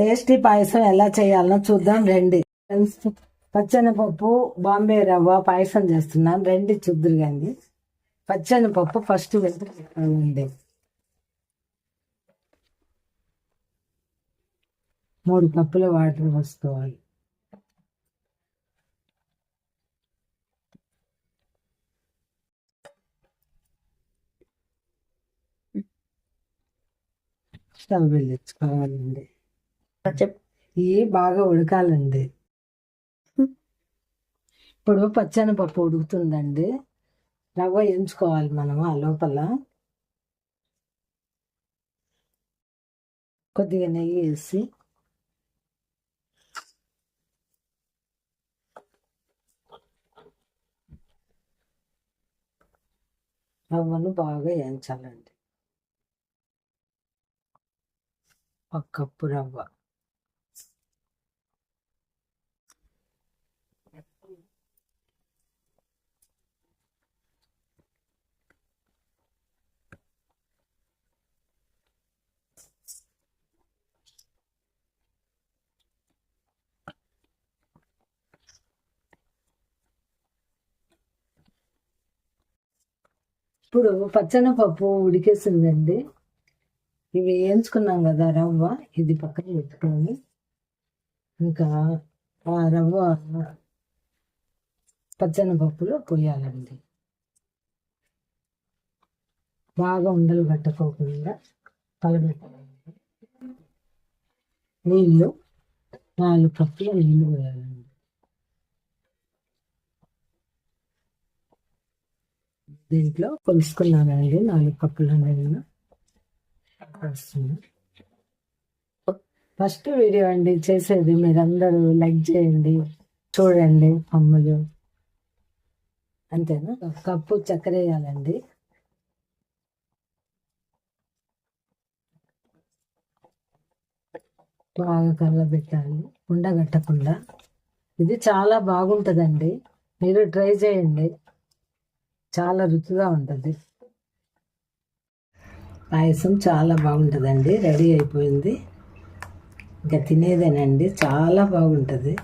Tasty పాయసం ఎలా చేయాలనో చూద్దాం రండి. పచ్చనిపప్పు బాంబే రవ్వ పాయసం చేస్తున్నాను. రండి చూద్దరు కానీ పచ్చనిపప్పు ఫస్ట్ వెళ్తుంది మూడు కప్పుల వాటర్ పోసుకోవాలి. స్టవ్ వెలిగించుకోవాలండి. చెప్ ఇవి బాగా ఉడకాలండి. ఇప్పుడు పచ్చని పప్పు ఉడుకుతుందండి. రవ్వ ఎంచుకోవాలి మనం ఆ లోపల. కొద్దిగా నెయ్యి వేసి. రవ్వను బాగా వేయించాలండి. ఒక కప్పు రవ్వ. ఇప్పుడు పచ్చని పప్పు ఉడికేసిందండి. ఇవి వేయించుకున్నాం కదా రవ్వ ఇది పక్కన పెట్టుకొని. ఇంకా ఆ రవ్వ పచ్చని పప్పులో పోయాలండి. బాగా ఉండలు కట్టుకోకుండా కలబెట్టాలండి నీళ్ళు నాలుగు కప్పుల నీళ్ళు పోయాలండి. దీంట్లో కొలుసుకున్నానండి నాలుగు కప్పులు అనేది వస్తుంది ఫస్ట్ వీడియో అండి చేసేది మీరందరూ లైక్ చేయండి చూడండి అమ్మలు. అంతేనా? కప్పు చక్కెర వేయాలండి. బాగా కలబెట్టాలి ఉండగట్టకుండా. ఇది చాలా బాగుంటుందండి. మీరు ట్రై చేయండి. చాలా రుచిగా ఉంటుంది. పాయసం చాలా బాగుంటుందండి. రెడీ అయిపోయింది. ఇంకా తినేదేనండి. చాలా బాగుంటుంది.